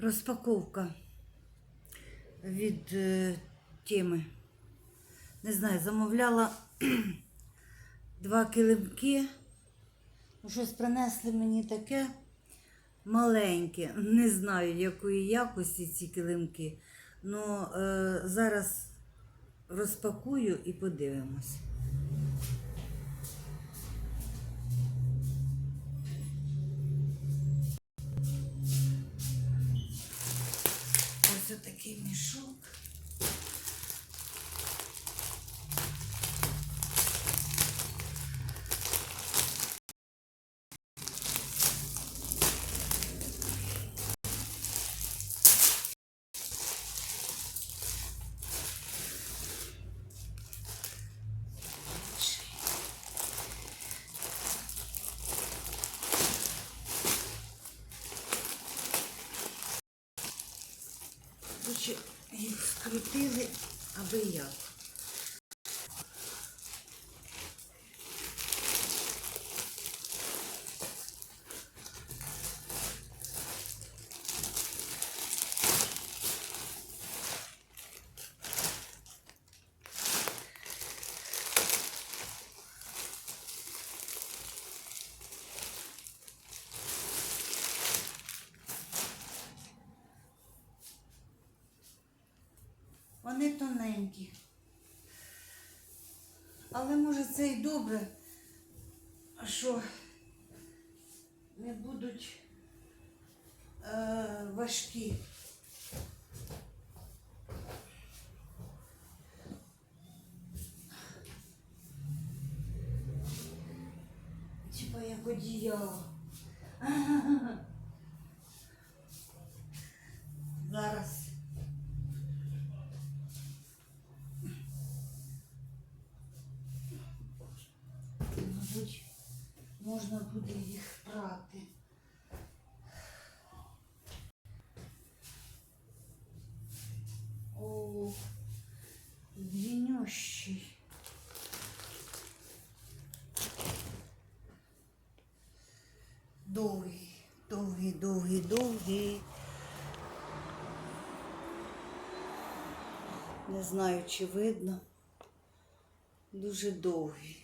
Розпаковка від е, теми. Не знаю, замовляла два килимки. Щось принесли мені таке маленьке. Не знаю, якої якості ці килимки. Ну, е, зараз розпакую і подивимось. Ось отакий мішок. Короче, їх скрутили, аби як. Вони тоненькі. Але може це і добре, що не будуть е, важкі. Типа як одіяло. Зараз. Мабуть, можна буде їх прати. О, длиннющий. Довгий, довгий, довгий, довгий. Не знаю, чи видно. Дуже довгий.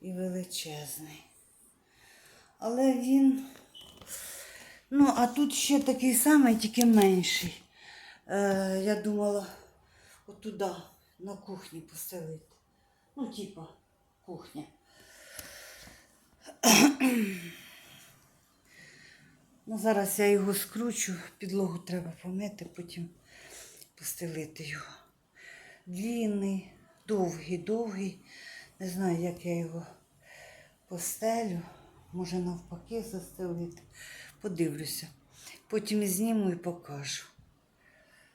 І величезний. Але він. Ну, а тут ще такий самий, тільки менший. Е, я думала отуда, на кухні постелити. Ну, типа, кухня. Ну, зараз я його скручу, підлогу треба помити, потім постелити його. Длінний, довгий, довгий. Не знаю, як я його постелю. Може навпаки застелити. Подивлюся. Потім зніму і покажу.